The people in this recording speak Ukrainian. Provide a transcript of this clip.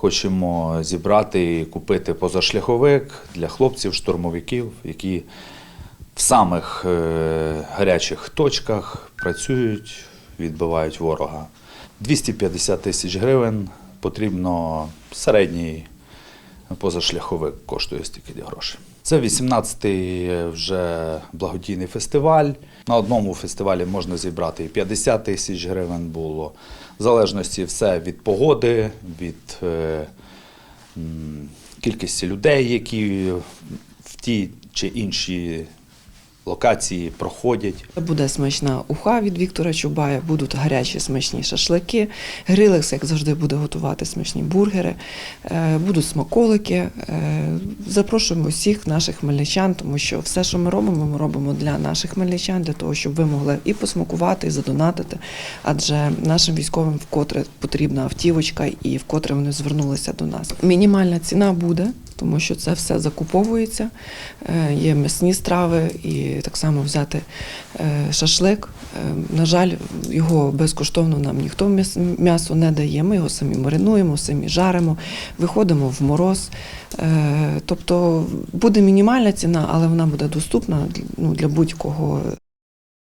хочемо зібрати і купити позашляховик для хлопців, штурмовиків, які в самих е, гарячих точках працюють, відбивають ворога. 250 тисяч гривень потрібно середній позашляховик коштує стільки грошей. Це 18-й вже благодійний фестиваль. На одному фестивалі можна зібрати і 50 тисяч гривень було. В залежності все від погоди, від е, кількості людей, які в ті чи інші локації проходять. Буде смачна уха від Віктора Чубая, будуть гарячі смачні шашлики. Грилекс, як завжди, буде готувати смачні бургери, е, будуть смаколики. Е, Запрошуємо всіх наших хмельничан, тому що все, що ми робимо, ми робимо для наших хмельничан, для того, щоб ви могли і посмакувати, і задонатити. Адже нашим військовим вкотре потрібна автівочка і вкотре вони звернулися до нас. Мінімальна ціна буде. Тому що це все закуповується, Е, є м'ясні страви і так само взяти е, шашлик. Е, На жаль, його безкоштовно нам ніхто м'ясо не дає. Ми його самі маринуємо, самі жаримо, виходимо в мороз. Тобто буде мінімальна ціна, але вона буде доступна ну, для будь-кого